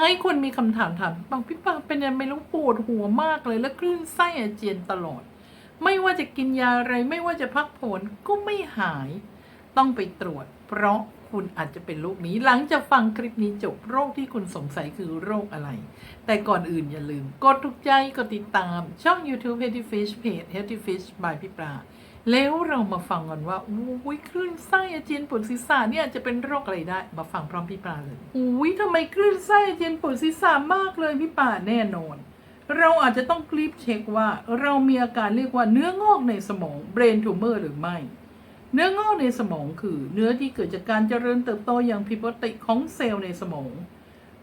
หลายคนมีคำถามถามบางพี่ปาเป็นยังไงไม่รู้ปวดหัวมากเลย แล้วคลื่นไส้อาเจียนตลอด ไม่ว่าจะกินยาอะไรไม่ว่าจะพักผ่อนก็ไม่หาย ต้องไปตรวจ เพราะคุณอาจจะเป็นโรคนี้ หลังจากฟังคลิปนี้จบโรคที่คุณสงสัยคือโรคอะไร แต่ก่อนอื่นอย่าลืม กดถูกใจกดติดตามช่อง YouTube Healthy Fish Page Healthy Fish by พี่ปลา แล้วเรามาฟังกันว่าอุ้ยคลื่นไส้อาเจียนปวดศีรษะเนี่ยจะเป็นโรคอะไรได้ มาฟังพร้อมพี่ปลาเลยอุ้ยทำไมคลื่นไส้อาเจียนปวดศีรษะมากเลยพี่ปลาแน่นอน เราอาจจะต้องรีบเช็คว่า เรามีอาการเรียกว่าเนื้องอกในสมอง brain tumor หรือไม่ เนื้องอกในสมองคือ เนื้อที่เกิดจากการเจริญเติบโตอย่างผิดปกติของเซลล์ในสมอง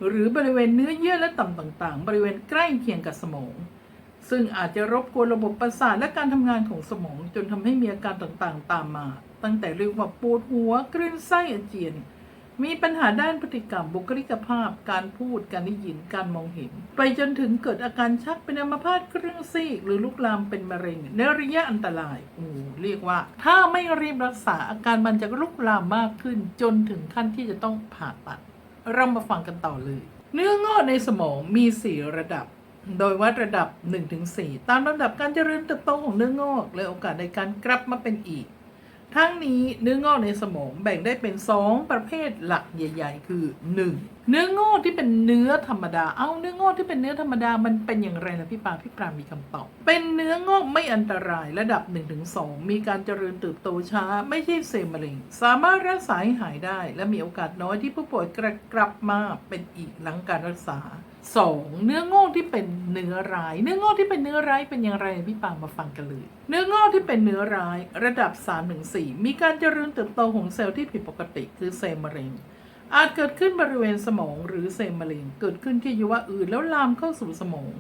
หรือบริเวณเนื้อเยื่อและต่อมต่างๆ บริเวณใกล้เคียงกับสมอง ซึ่งอาจจะรบกวนระบบประสาทและการทำงานของสมอง จนทำให้มีอาการต่างๆ ตามมา ตั้งแต่เรียกว่าปวดหัวคลื่นไส้อาเจียน มีปัญหาด้านพฤติกรรมบุคลิกภาพ การพูดการได้ยินการมองเห็น ไปจนถึงเกิดอาการชักเป็นอัมพาตครึ่งซีก หรือลุกลามเป็นมะเร็งในระยะอันตรายโอ้เรียกว่า ถ้าไม่รีบรักษาอาการมันจะลุกลามมากขึ้น จนถึงขั้นที่จะต้องผ่าตัด เรามาฟังกันต่อเลย เนื้องอกในสมองมี4ระดับ โดยวัดระดับ 1-4 ตามลำดับการเจริญเติบโตของเนื้องอกและโอกาสในการกลับมาเป็นอีก ทั้งนี้เนื้องอกในสมองแบ่งได้เป็น 2 ประเภทหลักใหญ่ ๆ คือ 1. เนื้องอกที่เป็นเนื้อธรรมดา เอาเนื้องอกที่เป็นเนื้อธรรมดามันเป็นอย่างไรล่ะพี่ปาพี่ปรามีคำตอบ เป็นเนื้องอกไม่อันตรายระดับ 1-2 มีการเจริญเติบโตช้า ไม่ใช่เซลล์มะเร็ง สามารถรักษาให้หายได้ และมีโอกาสน้อยที่ผู้ป่วยกลับมาเป็นอีกหลังการรักษา 2. เนื้องอกที่เป็นเนื้อร้าย เนื้องอกที่เป็นเนื้อร้ายเป็นอย่างไรพี่ปางมาฟังกันเลย เนื้องอกที่เป็นเนื้อร้าย ระดับ 3-4 มีการเจริญเติบโตของเซลล์ที่ผิดปกติคือเซลล์มะเร็ง อาจเกิดขึ้นบริเวณสมองหรือเซลล์มะเร็ง เกิดขึ้นที่อวัยวะอื่นแล้วลามเข้าสู่สมอง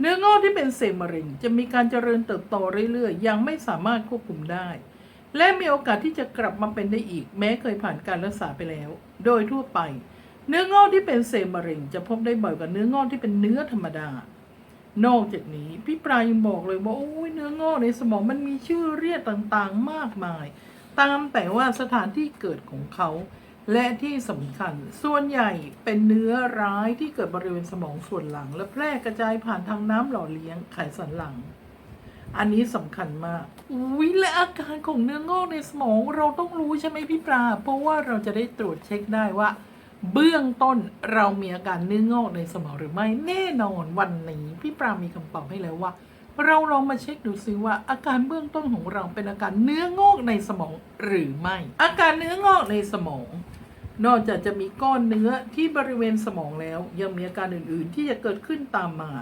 เนื้องอกที่เป็นเซลล์มะเร็ง จะมีการเจริญเติบโตเรื่อยๆ ยังไม่สามารถควบคุมได้ และมีโอกาสที่จะกลับมาเป็นได้อีก แม้เคยผ่านการรักษาไปแล้ว โดยทั่วไป เนื้องอกที่เป็นเซลล์มะเร็ง จะพบได้บ่อยกว่าเนื้องอกที่เป็นเนื้อธรรมดา นอกจากนี้พี่ปลายยังบอกเลยว่าโอ้ยเนื้องอกในสมองมันมีชื่อเรียกต่างๆมากมาย ตามแต่ว่าสถานที่เกิดของเขา และที่สำคัญ ส่วนใหญ่เป็นเนื้อร้ายที่เกิดบริเวณสมองส่วนหลัง และแพร่กระจายผ่านทางน้ำหล่อเลี้ยงไขสันหลังอันนี้สำคัญมาก อุ้ยและอาการของเนื้องอกในสมองเราต้องรู้ใช่ไหมพี่ปลา เพราะว่าเราจะได้ตรวจเช็คได้ว่า เบื้องต้นเรามีอาการเนื้องอกในสมองหรือไม่แน่นอนวันนี้พี่ปรามีคำตอบให้แล้วว่า เราลองมาเช็คดูซิว่า อาการเบื้องต้นของเราเป็นอาการเนื้องอกในสมองหรือไม่ อาการเนื้องอกในสมอง นอกจากจะมีก้อนเนื้อที่บริเวณสมองแล้ว ยังมีอาการอื่นๆ ที่จะเกิดขึ้นตามมา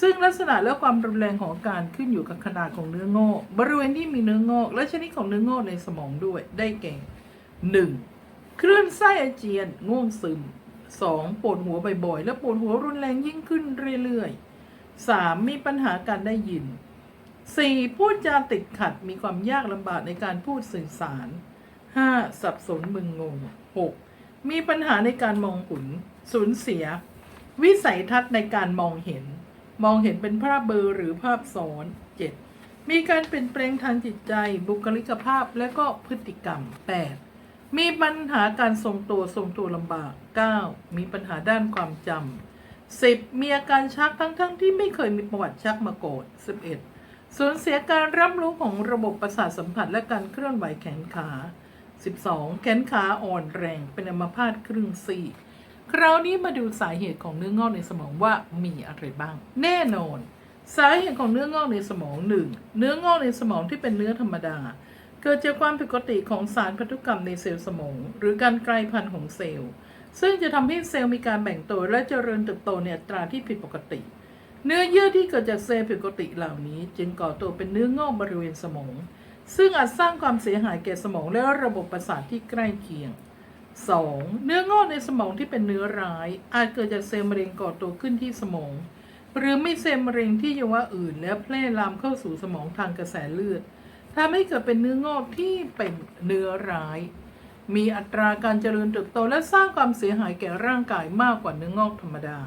ซึ่งลักษณะและความรุนแรงของอาการขึ้นอยู่กับขนาดของเนื้องอก บริเวณที่มีเนื้องอก และชนิดของเนื้องอกในสมองด้วยได้แก่ 1. คลื่นไส้อาเจียนง่วงซึม 2. ปวดหัวบ่อยๆ และปวดหัวรุนแรงยิ่งขึ้นเรื่อยๆ 3. มีปัญหาการได้ยิน 4. พูดจาติดขัดมีความยากลำบากในการพูดสื่อสาร 5. สับสนมึนงง 6. มีปัญหาในการมองหุนสูญเสีย วิสัยทัศน์ในการมองเห็น มองเห็นเป็นภาพเบลอหรือภาพซ้อน 7. มีการเปลี่ยนแปลงทางจิตใจ บุคลิกภาพและก็พฤติกรรม 8. มีปัญหาการทรงตัวทรงตัวลำบาก 9. มีปัญหาด้านความจำ 10. มีอาการชักทั้งๆทที่ไม่เคยมีประวัติชักมาก่อน 11. สูญเสียการรับรู้ของระบบประสาทสัมผัสและการเคลื่อนไหวแขนขา 12. แขนขาอ่อนแรงเป็นอัมพาตครึ่งซีคราวนี้มาดูสาเหตุของเนื้องอกในสมองว่ามีอะไรบ้าง แน่นอน สาเหตุของเนื้องอกในสมองหนึ่งเนื้องอกในสมองที่เป็นเนื้อธรรมดา เกิดจากความผิดปกติของสารพันธุกรรมในเซลล์สมอง หรือการกลายพันธุ์ของเซลล์ ซึ่งจะทำให้เซลล์มีการแบ่งตัวและเจริญเติบโตในอัตราที่ผิดปกติ เนื้อเยื่อที่เกิดจากเซลล์ผิดปกติเหล่านี้ จึงก่อตัวเป็นเนื้องอกบริเวณสมอง ซึ่งอาจสร้างความเสียหายแก่สมองและระบบประสาทที่ใกล้เคียง 2. เนื้องอกในสมองที่เป็นเนื้อร้าย อาจเกิดจากเซลล์มะเร็งก่อตัวขึ้นที่สมอง หรือไม่เซลล์มะเร็งที่อวัยวะอื่น แล้วแพร่ลามเข้าสู่สมองทางกระแสเลือด ทำให้เกิดเป็นเนื้องอกที่เป็นเนื้อร้าย มีอัตราการเจริญเติบโตและสร้างความเสียหายแก่ร่างกายมากกว่าเนื้องอกธรรมดา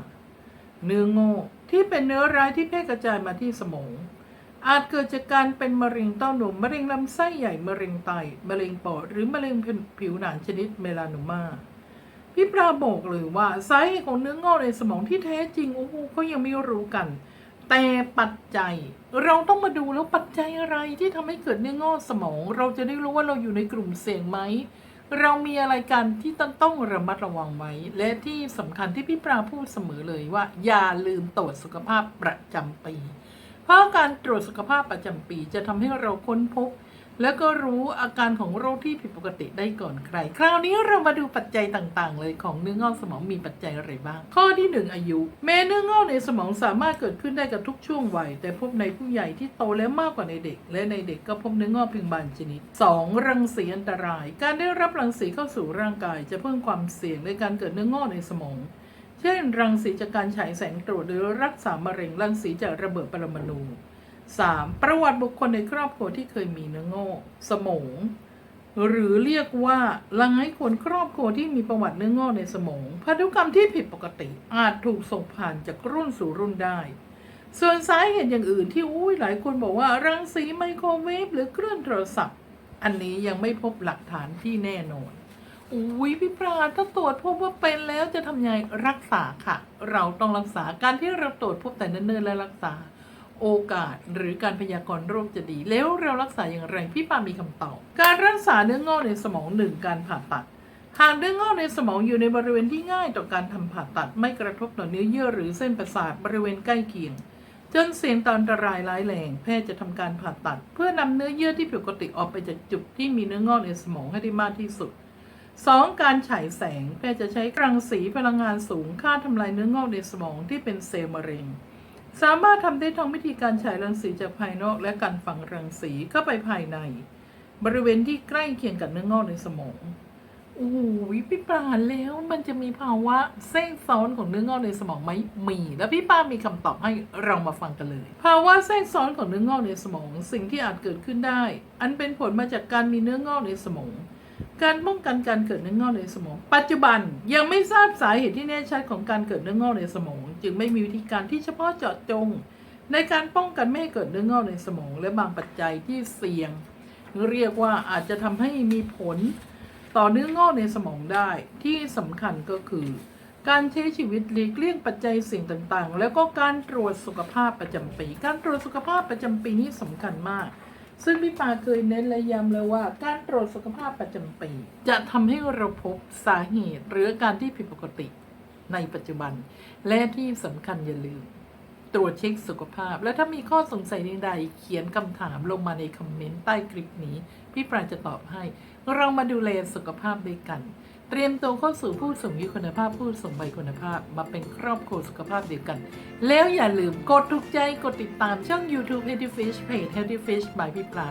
เนื้องอกที่เป็นเนื้อร้ายที่แพร่กระจายมาที่สมอง อาจเกิดจากการเป็นมะเร็งเต้านมมะเร็งลำไส้ใหญ่มะเร็งไตมะเร็งปอดหรือมะเร็งผิวหนังชนิดเมลานมาพี่ปราบอกเลยว่าสาเหตุของเนื้องอกในสมองที่แท้จริงโอ้โหเขายังไม่รู้กัน แต่ปัจจัย เราต้องมาดูแล้วปัจจัยอะไรที่ทำให้เกิดเนื้องอกสมอง เราจะได้รู้ว่าเราอยู่ในกลุ่มเสี่ยงไหม เรามีอะไรกันที่ต้องต้องระมัดระวังไว้ และที่สำคัญที่พี่ปราพูดเสมอเลยว่า อย่าลืมตรวจสุขภาพประจำปี เพราะการตรวจสุขภาพประจำปีจะทำให้เราค้นพบ แล้วก็รู้อาการของโรคที่ผิดปกติได้ก่อนใคร คราวนี้เรามาดูปัจจัยต่างๆ เลยของเนื้องอกสมองมีปัจจัยอะไรบ้าง ข้อที่ 1 อายุ แม้เนื้องอกในสมองสามารถเกิดขึ้นได้กับทุกช่วงวัย แต่พบในผู้ใหญ่ที่โตแล้วมากกว่าในเด็ก และในเด็กก็พบเนื้องอกเพียงบางชนิด 2. รังสีอันตราย การได้รับรังสีเข้าสู่ร่างกาย จะเพิ่มความเสี่ยงในการเกิดเนื้องอกในสมองเช่น รังสีจากการฉายแสงตรวจหรือรักษามะเร็งรังสีจากระเบิดปรมาณู 3. ประวัติบุคคลในครอบครัวที่เคยมีเนื้องอกสมองหรือเรียกว่าหลายคนครอบครัวที่มีประวัติเนื้องอกในสมองพันธุกรรมที่ผิดปกติอาจถูกส่งผ่านจากรุ่นสู่รุ่นได้ ส่วนสาเหตุอย่างอื่นที่อุ้ยหลายคนบอกว่ารังสีไมโครเวฟหรือเครื่องโทรศัพท์ อันนี้ยังไม่พบหลักฐานที่แน่นอนอุ้ยพี่ปราถ้าตรวจพบว่าเป็นแล้วจะทำยังไงรักษาค่ะ เราต้องรักษาการที่เราตรวจพบแต่เนิ่นๆและรักษา โอกาส หรือการพยากรณ์โรคจะดี แล้วเรารักษาอย่างไรพี่ปามีคำตอบ การรักษาเนื้องอกในสมองหนึ่งการผ่าตัดหากเนื้องอกในสมองอยู่ในบริเวณที่ง่ายต่อการทำผ่าตัดไม่กระทบต่อเนื้อเยื่อหรือเส้นประสาทบริเวณใกล้เคียง จนเสี่ยงต่ออันตรายร้ายแรงแพทย์จะทำการผ่าตัด เพื่อนำเนื้อเยื่อที่ผิดปกติออกไปจากจุดที่มีเนื้องอกในสมองให้ได้มากที่สุด 2. การฉายแสงแพทย์จะใช้รังสีพลังงานสูงฆ่าทำลายเนื้องอกในสมองที่เป็นเซลล์มะเร็ง สามารถทำได้ทั้งวิธีการฉายรังสีจากภายนอกและการฝังรังสีเข้าไปภายใน บริเวณที่ใกล้เคียงกับเนื้องอกในสมองโอ้โหพี่ปาณแล้วมันจะมีภาวะแทรกซ้อนของเนื้องอกในสมองไหมมี แล้วพี่ป้ามีคำตอบให้เรามาฟังกันเลย ภาวะแทรกซ้อนของเนื้องอกในสมอง สิ่งที่อาจเกิดขึ้นได้ อันเป็นผลมาจากการมีเนื้องอกในสมอง การป้องกันการเกิดเนื้องอกในสมอง ปัจจุบันยังไม่ทราบสาเหตุที่แน่ชัดของการเกิดเนื้องอกในสมอง จึงไม่มีวิธีการที่เฉพาะเจาะจง ในการป้องกันไม่ให้เกิดเนื้องอกในสมอง และบางปัจจัยที่เสี่ยง เรียกว่าอาจจะทำให้มีผลต่อเนื้องอกในสมองได้ที่สำคัญก็คือ การใช้ชีวิตหลีกเลี่ยงปัจจัยเสี่ยงต่างๆ แล้วก็การตรวจสุขภาพประจำปี การตรวจสุขภาพประจำปีนี้สำคัญมาก ซึ่งพี่ปาเคยเน้นและย้ำเลยว่า การตรวจสุขภาพประจำปี จะทำให้เราพบสาเหตุหรือการที่ผิดปกติในปัจจุบัน และที่สำคัญอย่าลืม ตรวจเช็คสุขภาพ และถ้ามีข้อสงสัยใดๆ เขียนคำถามลงมาในคอมเมนต์ใต้คลิปนี้ พี่ปราจะตอบให้ เรามาดูแลสุขภาพด้วยกัน เตรียมตัวเข้าสู่ผู้สูงอายุคุณภาพผู้สูงวัยคุณภาพ มาเป็นครอบครัวสุขภาพเดียวกัน แล้วอย่าลืมกดถูกใจกดติดตามช่อง YouTube Healthy Fish Page Healthy Fish by พี่ปลา